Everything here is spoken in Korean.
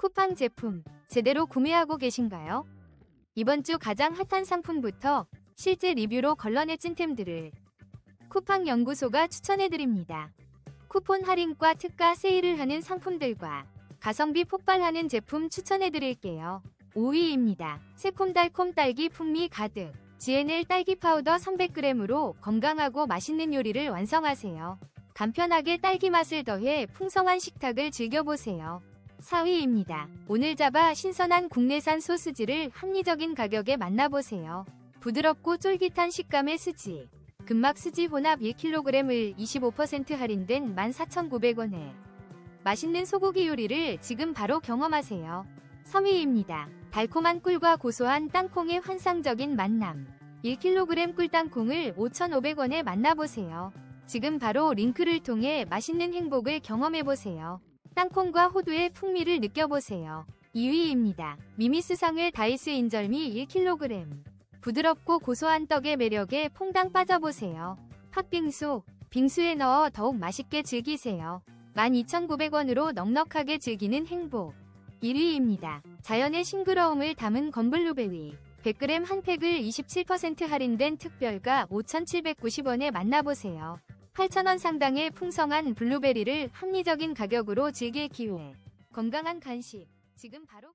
쿠팡 제품 제대로 구매하고 계신가요? 이번 주 가장 핫한 상품부터 실제 리뷰로 걸러내 찐템들을 쿠팡 연구소가 추천해드립니다. 쿠폰 할인과 특가 세일을 하는 상품들과 가성비 폭발하는 제품 추천해드릴게요. 5위입니다. 새콤달콤 딸기 풍미 가득 GNL 딸기 파우더 300g으로 건강하고 맛있는 요리를 완성하세요. 간편하게 딸기 맛을 더해 풍성한 식탁을 즐겨보세요. 4위입니다. 오늘 잡아 신선한 국내산 소스지를 합리적인 가격에 만나보세요. 부드럽고 쫄깃한 식감의 스지. 금막 스지 혼합 1kg을 25% 할인된 14,900원에 맛있는 소고기 요리를 지금 바로 경험하세요. 3위입니다. 달콤한 꿀과 고소한 땅콩의 환상적인 만남. 1kg 꿀땅콩을 5,500원에 만나보세요. 지금 바로 링크를 통해 맛있는 행복을 경험해보세요. 땅콩과 호두의 풍미를 느껴보세요. 2위입니다. 미미스상회 다이스 인절미 1kg. 부드럽고 고소한 떡의 매력에 퐁당 빠져보세요. 팥빙수, 빙수에 넣어 더욱 맛있게 즐기세요. 12,900원으로 넉넉하게 즐기는 행복. 1위입니다. 자연의 싱그러움을 담은 건블루베리. 100g 한 팩을 27% 할인된 특별가 5,790원에 만나보세요. 8,000원 상당의 풍성한 블루베리를 합리적인 가격으로 즐길 기회. 건강한 간식. 지금 바로